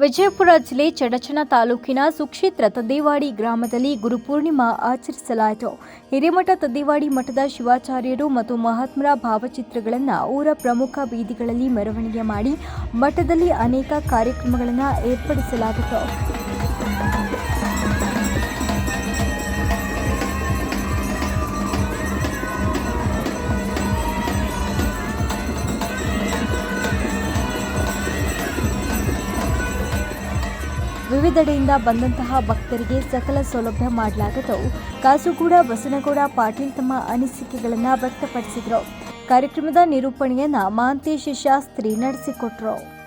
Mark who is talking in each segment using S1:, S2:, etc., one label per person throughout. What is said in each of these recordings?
S1: ವಿಜಯಪುರ ಜಿಲ್ಲೆ ಚಡಚಣ ತಾಲೂಕಿನ ಸುಕ್ಷೇತ್ರ ತದ್ದೇವಾಡಿ ಗ್ರಾಮದಲ್ಲಿ ಗುರುಪೂರ್ಣಿಮಾ ಆಚರಿಸಲಾಯಿತು. ಹಿರೇಮಠ ತದ್ದೇವಾಡಿ ಮಠದ ಶಿವಾಚಾರ್ಯರು ಮತ್ತು ಮಹಾತ್ಮರ ಭಾವಚಿತ್ರಗಳನ್ನು ಊರ ಪ್ರಮುಖ ಬೀದಿಗಳಲ್ಲಿ ಮೆರವಣಿಗೆ ಮಾಡಿ ಮಠದಲ್ಲಿ ಅನೇಕ ಕಾರ್ಯಕ್ರಮಗಳನ್ನು ಏರ್ಪಡಿಸಲಾಗಿತ್ತು. ವಿವಿಧೆಡೆಯಿಂದ ಬಂದಂತಹ ಭಕ್ತರಿಗೆ ಸಕಲ ಸೌಲಭ್ಯ ಮಾಡಲಾಗದು. ಕಾಸುಗೂಡ ಬಸನಗೌಡ, ಪಾಟೀಲ್ ತಮ್ಮ ಅನಿಸಿಕೆಗಳನ್ನು ವ್ಯಕ್ತಪಡಿಸಿದರು. ಕಾರ್ಯಕ್ರಮದ ನಿರೂಪಣೆಯನ್ನ ಮಹಾಂತೇಶ ಶಾಸ್ತ್ರಿ ನಡೆಸಿಕೊಟ್ರು.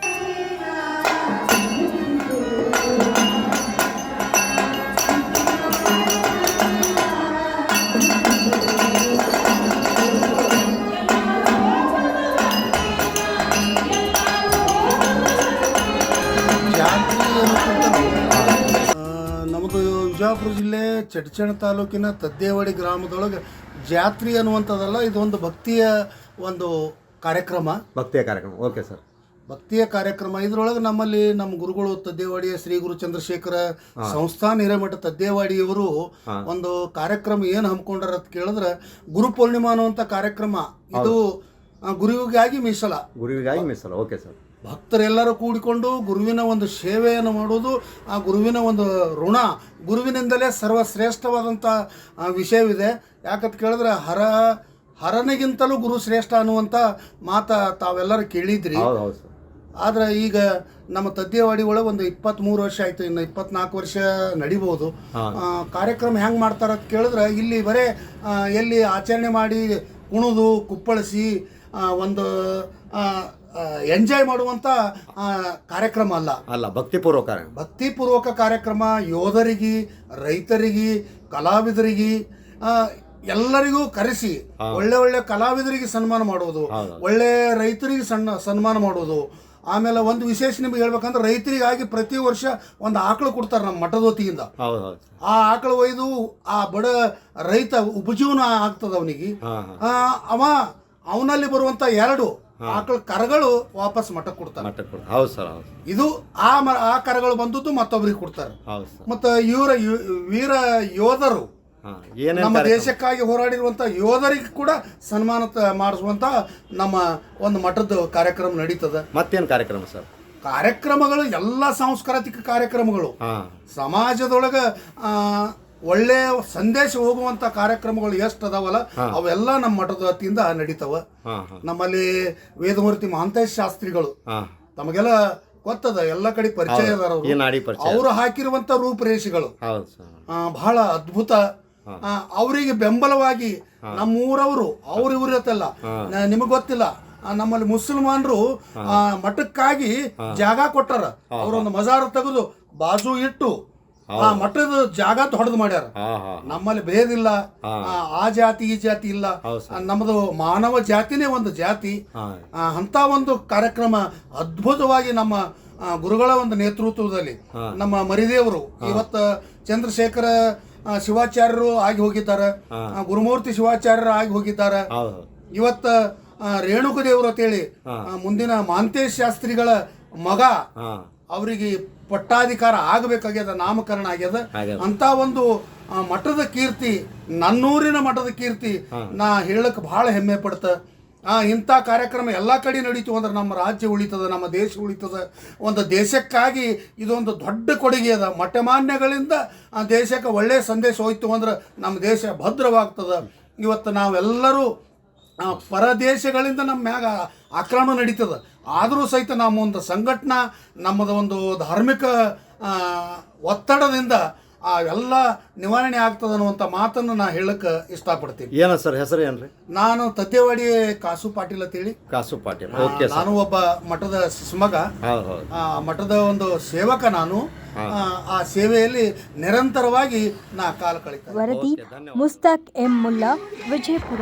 S2: ವಿಜಯಪುರ ಜಿಲ್ಲೆ ಚಡ್ಚಣ ತಾಲೂಕಿನ ತದ್ದೇವಾಡಿ ಗ್ರಾಮದೊಳಗೆ ಜಾತ್ರೆ ಅನ್ನುವಂಥದ್ದಲ್ಲ ಇದೊಂದು ಭಕ್ತಿಯ ಒಂದು ಕಾರ್ಯಕ್ರಮ.
S3: ಭಕ್ತಿಯ ಕಾರ್ಯಕ್ರಮ. ಓಕೆ ಸರ್
S2: ಭಕ್ತಿಯ ಕಾರ್ಯಕ್ರಮ. ಇದ್ರೊಳಗೆ ನಮ್ಮಲ್ಲಿ ನಮ್ಮ ಗುರುಗಳು ತದ್ದೇವಾಡಿಯ ಶ್ರೀ ಗುರು ಚಂದ್ರಶೇಖರ ಸಂಸ್ಥಾನ ಹಿರೇಮಠ ತದ್ದೇವಾಡಿಯವರು ಒಂದು ಕಾರ್ಯಕ್ರಮ ಏನು ಹಮ್ಮಿಕೊಂಡಾರ ಅಂತ ಕೇಳಿದ್ರೆ ಗುರು ಪೂರ್ಣಿಮಾ ಅನ್ನುವಂಥ ಕಾರ್ಯಕ್ರಮ. ಇದು ಗುರುವಿಗಾಗಿ ಮೀಸಲ.
S3: ಗುರುವಿಗಾಗಿ ಮೀಸಲ. ಓಕೆ ಸರ್
S2: ಭಕ್ತರೆಲ್ಲರೂ ಕೂಡಿಕೊಂಡು ಗುರುವಿನ ಒಂದು ಸೇವೆಯನ್ನು ಮಾಡುವುದು ಆ ಗುರುವಿನ ಒಂದು ಋಣ. ಗುರುವಿನಿಂದಲೇ ಸರ್ವಶ್ರೇಷ್ಠವಾದಂಥ ವಿಷಯವಿದೆ. ಯಾಕಂತ ಕೇಳಿದ್ರೆ ಹರ ಹರನಿಗಿಂತಲೂ ಗುರು ಶ್ರೇಷ್ಠ ಅನ್ನುವಂಥ ಮಾತ ತಾವೆಲ್ಲರೂ ಕೇಳಿದ್ರಿ. ಆದರೆ ಈಗ ನಮ್ಮ ತದ್ಯವಾಡಿ ಒಳಗೆ ಒಂದು ಇಪ್ಪತ್ತ್ಮೂರು ವರ್ಷ ಆಯಿತು ಇನ್ನು ಇಪ್ಪತ್ನಾಲ್ಕು ವರ್ಷ ನಡಿಬೋದು. ಕಾರ್ಯಕ್ರಮ ಹೆಂಗೆ ಮಾಡ್ತಾರೆ ಅಂತ ಕೇಳಿದ್ರೆ ಇಲ್ಲಿ ಬರೇ ಎಲ್ಲಿ ಆಚರಣೆ ಮಾಡಿ ಕುಣಿದು ಕುಪ್ಪಳಿಸಿ ಒಂದು ಎಂಜಾಯ್ ಮಾಡುವಂತ ಕಾರ್ಯಕ್ರಮ ಅಲ್ಲ.
S3: ಅಲ್ಲ ಭಕ್ತಿಪೂರ್ವಕ
S2: ಭಕ್ತಿಪೂರ್ವಕ ಕಾರ್ಯಕ್ರಮ ಯೋಧರಿಗೆ ರೈತರಿಗೆ ಕಲಾವಿದರಿಗೆ ಆ, ಎಲ್ಲರಿಗೂ ಕರೆಸಿ ಒಳ್ಳೆ ಒಳ್ಳೆ ಕಲಾವಿದರಿಗೆ ಸನ್ಮಾನ ಮಾಡೋದು ಒಳ್ಳೆ ರೈತರಿಗೆ ಸಣ್ಣ ಸನ್ಮಾನ ಮಾಡುವುದು. ಆಮೇಲೆ ಒಂದು ವಿಶೇಷ ನಿಮ್ಗೆ ಹೇಳ್ಬೇಕಂದ್ರೆ ರೈತರಿಗಾಗಿ ಪ್ರತಿ ವರ್ಷ ಒಂದು ಆಕಳು ಕೊಡ್ತಾರೆ ನಮ್ಮ ಮಠದ ಆ ಆಕಳು ಒಯ್ದು ಆ ಬಡ ರೈತ ಉಪಜೀವನ ಆಗ್ತದ ಅವನಿಗೆ. ಅವ ಅವನಲ್ಲಿ ಬರುವಂತ ಎರಡು ಆಕಳ ಕರಗಳು ವಾಪಸ್ ಮಠಕ್ಕೆ ಕೊಡ್ತಾರೆ.
S3: ಮಠಕ್ಕೆ ಹೌದು ಸರ್ ಹೌದು.
S2: ಇದು ಆ ಮ ಆ ಕರಗಳು ಬಂದದ್ದು ಮತ್ತೊಬ್ಬರಿಗೆ ಕೊಡ್ತಾರೆ.
S3: ಹೌದು ಸರ್.
S2: ಮತ್ತು ಇವರ ವೀರ ಯೋಧರು
S3: ಹಾಂ
S2: ನಮ್ಮ ದೇಶಕ್ಕಾಗಿ ಹೋರಾಡಿರುವಂತ ಯೋಧರಿಗೆ ಕೂಡ ಸನ್ಮಾನ ತ- ಮಾಡಿಸುವಂತ ನಮ್ಮ ಒಂದು ಮಠದ ಕಾರ್ಯಕ್ರಮ ನಡೀತದ.
S3: ಮತ್ತೇನು ಕಾರ್ಯಕ್ರಮ ಸರ್?
S2: ಕಾರ್ಯಕ್ರಮಗಳು ಎಲ್ಲ ಸಾಂಸ್ಕೃತಿಕ ಕಾರ್ಯಕ್ರಮಗಳು.
S3: ಹಾಂ.
S2: ಸಮಾಜದೊಳಗ ಆ, ಒಳ್ಳೆ ಸಂದೇಶ ಹೋಗುವಂತ ಕಾರ್ಯಕ್ರಮಗಳು ಎಷ್ಟು ಅದಾವಲ್ಲ ಅವೆಲ್ಲ ನಮ್ಮ ಮಠದ ವತಿಯಿಂದ ನಡೀತಾವ. ನಮ್ಮಲ್ಲಿ ವೇದಮೂರ್ತಿ ಮಹಾಂತೇಶ್ ಶಾಸ್ತ್ರಿಗಳು ತಮಗೆಲ್ಲ ಗೊತ್ತದ ಎಲ್ಲ ಕಡೆ ಪರಿಚಯ ಅವರು ಹಾಕಿರುವಂತ ರೂಪರೇಷೆಗಳು. ಬಹಳ ಅದ್ಭುತ. ಅವರಿಗೆ ಬೆಂಬಲವಾಗಿ ನಮ್ಮೂರವರು ಅವ್ರ ಇವ್ರತ್ತಲ್ಲ ನಿಮಗೆ ಗೊತ್ತಿಲ್ಲ. ನಮ್ಮಲ್ಲಿ ಮುಸಲ್ಮಾನರು ಮಠಕ್ಕಾಗಿ ಜಾಗ ಕೊಟ್ಟಾರ. ಅವರೊಂದು ಮಜಾರ ತೆಗೆದು ಬಾಜು ಇಟ್ಟು ಆ ಮಠದ ಜಾಗ ಹೊಡೆದು ಮಾಡ್ಯಾರ. ನಮ್ಮಲ್ಲಿ ಭೇದಿಲ್ಲ. ಆ, ಆ ಜಾತಿ ಈ ಜಾತಿ ಇಲ್ಲ. ನಮ್ಮದು ಮಾನವ ಜಾತಿನೇ ಒಂದು ಜಾತಿ. ಅಂತ ಒಂದು ಕಾರ್ಯಕ್ರಮ ಅದ್ಭುತವಾಗಿ ನಮ್ಮ ಗುರುಗಳ ಒಂದು ನೇತೃತ್ವದಲ್ಲಿ ನಮ್ಮ ಮರಿದೇವರು ಇವತ್ತ ಚಂದ್ರಶೇಖರ ಶಿವಾಚಾರ್ಯರು ಆಗಿ ಹೋಗಿದ್ದಾರೆ. ಗುರುಮೂರ್ತಿ ಶಿವಾಚಾರ್ಯರು ಆಗಿ ಹೋಗಿದ್ದಾರೆ. ಇವತ್ತ ಆ, ರೇಣುಕ ದೇವರು ಅಂತೇಳಿ ಹೇಳಿ ಮುಂದಿನ ಮಾಂತೇಶ್ ಶಾಸ್ತ್ರಿಗಳ ಮಗ ಅವರಿಗೆ ಪಟ್ಟಾಧಿಕಾರ ಆಗಬೇಕಾಗ್ಯದ ನಾಮಕರಣ ಆಗ್ಯದ. ಅಂತ ಒಂದು ಮಠದ ಕೀರ್ತಿ ನನ್ನೂರಿನ ಮಠದ ಕೀರ್ತಿ ನಾ ಹೇಳಕ್ ಬಹಳ ಹೆಮ್ಮೆ ಪಡ್ತ. ಆ ಇಂಥ ಕಾರ್ಯಕ್ರಮ ಎಲ್ಲ ಕಡೆ ನಡೀತು ಅಂದ್ರೆ ನಮ್ಮ ರಾಜ್ಯ ಉಳಿತದ ನಮ್ಮ ದೇಶ ಉಳಿತದ. ಒಂದು ದೇಶಕ್ಕಾಗಿ ಇದೊಂದು ದೊಡ್ಡ ಕೊಡುಗೆ ಅದ. ಮಠಮಾನ್ಯಗಳಿಂದ ಆ ದೇಶಕ್ಕೆ ಒಳ್ಳೆಯ ಸಂದೇಶ ಹೋಯ್ತು ಅಂದ್ರೆ ನಮ್ಮ ದೇಶ ಭದ್ರವಾಗ್ತದ. ಇವತ್ತು ನಾವೆಲ್ಲರೂ ಪರದೇಶಗಳಿಂದ ನಮ್ಮ ಮ್ಯಾಗ ಆಕ್ರಮಣ ನಡೀತದ. ಆದರೂ ಸಹಿತ ನಮ್ಮ ಒಂದು ಸಂಘಟನಾ ನಮ್ಮದು ಒಂದು ಧಾರ್ಮಿಕ ಒತ್ತಡದಿಂದ ಅವೆಲ್ಲ ಎಲ್ಲ ನಿವಾರಣೆ ಆಗ್ತದೆ ಅನ್ನುವಂಥ ಮಾತನ್ನು ನಾ ಹೇಳಕ್ಕೆ ಇಷ್ಟಪಡ್ತೀನಿ.
S3: ಏನ ಸರ್ ಹೆಸರು ಏನ್ರಿ?
S2: ನಾನು ತದ್ದೇವಾಡಿ ಕಾಸು ಪಾಟೀಲ್ ಅಂತೇಳಿ
S3: ಕಾಸು ಪಾಟೀಲ್ ಓಕೆ ಸರ್.
S2: ನಾನು ಒಬ್ಬ ಮಠದ ಶಿಸ್ಮಗ
S3: ಹೌದು ಹೌದು.
S2: ಆ, ಮಠದ ಒಂದು ಸೇವಕ ನಾನು. ಆ, ಆ ಸೇವೆಯಲ್ಲಿ ನಿರಂತರವಾಗಿ ನಾ ಕಾಲ ಕಳಿತ
S1: ವರದಿ ಮುಸ್ತಾಕ್ ಎಂ ಮುಲ್ಲಾ ವಿಜಯಪುರ.